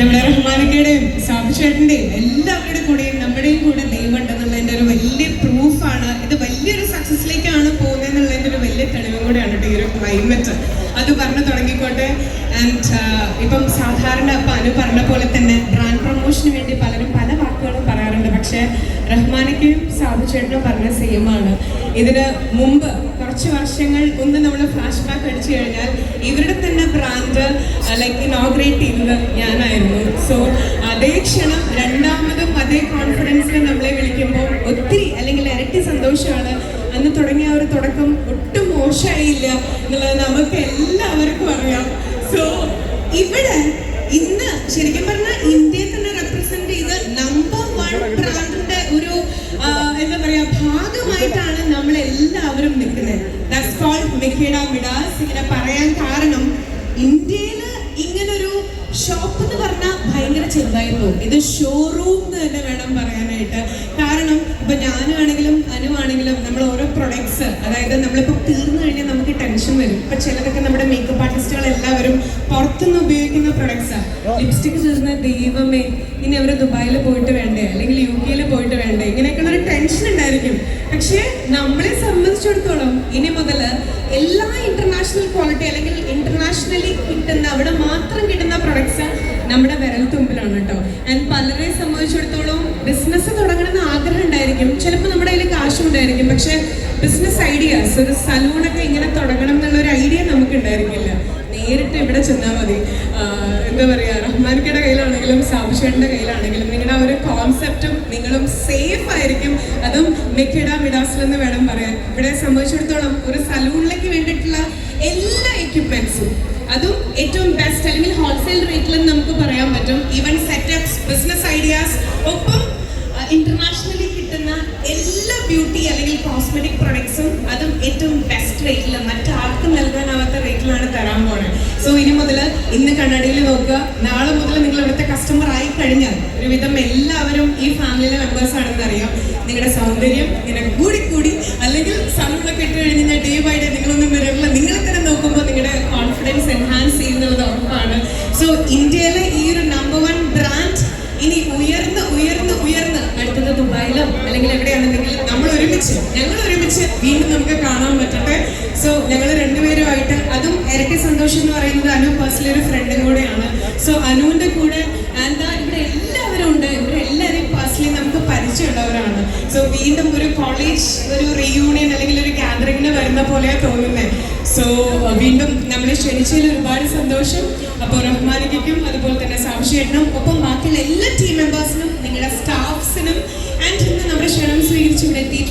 നമ്മുടെ റഹ്മാനക്കയുടെയും സാബുചേട്ടന്റെയും എല്ലാവരുടെ കൂടെയും നമ്മുടെയും കൂടെ ദൈവം ഉണ്ടെന്നുള്ളതിന്റെ ഒരു വലിയ പ്രൂഫാണ് ഇത് വലിയൊരു സക്സസ്സിലേക്കാണ് പോകുന്നതെന്നുള്ളതിന്റെ ഒരു വലിയ തെളിവും കൂടെയാണ് കേട്ടോ ഈ ഒരു ക്ലൈമറ്റ് അത് പറഞ്ഞു തുടങ്ങിക്കോട്ടെ. ആൻഡ് ഇപ്പം സാധാരണ ഇപ്പം അനു പറഞ്ഞ പോലെ തന്നെ ബ്രാൻഡ് പ്രൊമോഷന് വേണ്ടി പലരും പല റഹ്മാനക്കയും സാബുചേട്ടനും പറഞ്ഞ സെയിമാണ് ഇതിന് മുമ്പ് കുറച്ച് വർഷങ്ങൾ ഒന്ന് നമ്മൾ ഫ്ലാഷ് ബാക്ക് അടിച്ചു കഴിഞ്ഞാൽ ഇവരുടെ തന്നെ ബ്രാൻഡ് ലൈക്ക് ഇനോഗ്രേറ്റ് ചെയ്തത് ഞാനായിരുന്നു. സോ അതേ ക്ഷണം രണ്ടാമതും അതേ കോൺഫിഡൻസിൽ നമ്മളെ വിളിക്കുമ്പോൾ ഒത്തിരി അല്ലെങ്കിൽ ഇരട്ടി സന്തോഷമാണ്. അന്ന് തുടങ്ങിയ ഒരു തുടക്കം ഒട്ടും മോശമായില്ല എന്നുള്ളത് നമുക്ക് എല്ലാവർക്കും അറിയാം. സോ ഇവിടെ ഇന്ന് ശരിക്കും പറഞ്ഞാൽ ചെയ്ത് നമ്പർ ഒരു എന്താ പറയാ ഭാഗമായിട്ടാണ് നമ്മൾ എല്ലാവരും നിൽക്കുന്നത് ദാറ്റ്സ് ഇങ്ങനെ പറയാൻ കാരണം ഇന്ത്യയിൽ ഇങ്ങനെ ഒരു ഷോപ്പ് എന്ന് പറഞ്ഞാൽ ഭയങ്കര ചെറുതായി പോകും ഇത് ഷോറൂം എന്ന് തന്നെ വേണം പറയാനായിട്ട്. കാരണം ഇപ്പൊ ഞാനാണെങ്കിലും അനുവാണെങ്കിലും നമ്മൾ ഓരോ പ്രൊഡക്ട്സ് അതായത് നമുക്ക് ടെൻഷൻ വരും. ഇപ്പൊ ചിലതൊക്കെ നമ്മുടെ മേക്കപ്പ് ആർട്ടിസ്റ്റുകൾ എല്ലാവരും പുറത്തുനിന്ന് ഉപയോഗിക്കുന്ന പ്രൊഡക്ട്സാണ് ലിപ്സ്റ്റിക് ചേർന്ന ദൈവമേ ഇനി അവർ ദുബായിൽ പോയിട്ട് വേണ്ടേ? അല്ലെങ്കിൽ യു കെയിൽ പോയിട്ട് വേണ്ടേ? ഇങ്ങനെയൊക്കെയുള്ള ഒരു ടെൻഷൻ ഉണ്ടായിരിക്കും. പക്ഷേ നമ്മളെ സംബന്ധിച്ചിടത്തോളം ഇനി മുതൽ എല്ലാ ഇന്റർനാഷണൽ ക്വാളിറ്റി അല്ലെങ്കിൽ ഇന്റർനാഷണലി കിട്ടുന്ന അവിടെ മാത്രം കിട്ടുന്ന പ്രൊഡക്ട്സ് നമ്മുടെ വിരൽ തുമ്പിലാണ് കേട്ടോ ആൻഡ് പലരെ സംബന്ധിച്ചിടത്തോളം ബിസിനസ് തുടങ്ങണമെന്ന് ആഗ്രഹം ഉണ്ടായിരിക്കും. ചിലപ്പോൾ നമ്മുടെ കയ്യിൽ കാശും ഉണ്ടായിരിക്കും. പക്ഷേ ബിസിനസ് ഐഡിയാസ് ഒരു സലൂണൊക്കെ ഇങ്ങനെ തുടങ്ങണം എന്നുള്ള ഒരു ഐഡിയ നമുക്ക് ഉണ്ടായിരിക്കില്ല നേരിട്ട് ഇവിടെ ചെന്നാൽ മതി. എന്താ പറയുക റഹ്മാൻക്കയുടെ കയ്യിലാണെങ്കിലും സാബുഷേട്ടന്റെ കയ്യിലാണെങ്കിലും നിങ്ങളുടെ ആ ഒരു കോൺസെപ്റ്റും നിങ്ങളും സേഫ് ആയിരിക്കും. അതും മെക്കിട മിഡാസിൽ എന്ന് വേണം പറയാൻ. ഇവിടെ സംഭവിച്ചിടത്തോളം ഒരു സലൂണിലേക്ക് വേണ്ടിയിട്ടുള്ള എല്ലാ എക്യുപ്മെന്റ്സും അതും ഏറ്റവും ബെസ്റ്റ് അല്ലെങ്കിൽ ഹോൾസെയിൽ റേറ്റിലും നമുക്ക് പറയാൻ പറ്റും. ഈവൻ സെറ്റപ്സ് ബിസിനസ് ഐഡിയാസ് ഒപ്പം ഇന്റർനാഷണലി കിട്ടുന്ന എല്ലാ ബ്യൂട്ടി അല്ലെങ്കിൽ കോസ്മെറ്റിക് പ്രൊഡക്ട്സും അതും ഏറ്റവും ബെസ്റ്റ് റേറ്റിൽ മറ്റാർക്കും നൽകാനാവാത്ത റേറ്റിലാണ് തരാൻ പോണത് സോ ഇനി മുതൽ ഇന്ന് കണ്ണടയിൽ നോക്കുക. നാളെ മുതൽ നിങ്ങൾ ഇവിടുത്തെ കസ്റ്റമർ ആയി കഴിഞ്ഞാൽ ഒരുവിധം എല്ലാവരും ഈ ഫാമിലിയിലെ മെമ്പേഴ്സ് ആണെന്ന് അറിയാം. നിങ്ങളുടെ സൗന്ദര്യം ഇങ്ങനെ കൂടി കൂടി അല്ലെങ്കിൽ സമയങ്ങളൊക്കെ ഇട്ട് കഴിഞ്ഞാൽ ഡേ ബൈ ഡേ നിങ്ങളൊന്ന് മിററിൽ നിങ്ങൾ തന്നെ നോക്കുമ്പോൾ നിങ്ങളുടെ കോൺഫിഡൻസ് എൻഹാൻസ് ചെയ്യുന്നത് ഉറപ്പാണ്. സോ ഇന്ത്യയിലെ ഈ ഒരു നമ്പർ വൺ ബ്രാൻഡ് ഇനി ഉയർന്ന് ഉയർന്ന് ഉയർന്ന് അടുത്തത് ദുബായിലോ അല്ലെങ്കിൽ എവിടെയാണെന്നെങ്കിലും ഒരുമിച്ച് ഞങ്ങൾ ഒരുമിച്ച് വീണ്ടും നമുക്ക് കാണാൻ പറ്റട്ടെ. സോ ഞങ്ങൾ രണ്ടുപേരുമായിട്ട് അതും ഇരട്ടി സന്തോഷം എന്ന് പറയുന്നത് അനു പേഴ്സണലി ഒരു ഫ്രണ്ടും കൂടെയാണ്. സോ അനുവിന്റെ കൂടെ എന്താ ഇവിടെ എല്ലാവരും ഉണ്ട്. ഇവിടെ എല്ലാവരെയും പേഴ്സണലി നമുക്ക് പരിചയമുള്ളവരാണ്. സോ വീണ്ടും ഒരു കോളേജ് ഒരു റീയൂണിയൻ അല്ലെങ്കിൽ ഒരു ഗാദറിങ്ങിന് വരുന്ന പോലെയാണ് തോന്നുന്നത് സോ വീണ്ടും നമ്മളെ ക്ഷണിച്ചതിൽ ഒരുപാട് സന്തോഷം. അപ്പോൾ റഹ്മാനിക്കും അതുപോലെ തന്നെ സാംശേട്ടനും ഒപ്പം ബാക്കിയുള്ള എല്ലാ ടീം മെമ്പേഴ്സിനും നിങ്ങളുടെ സ്റ്റാഫ്സിനും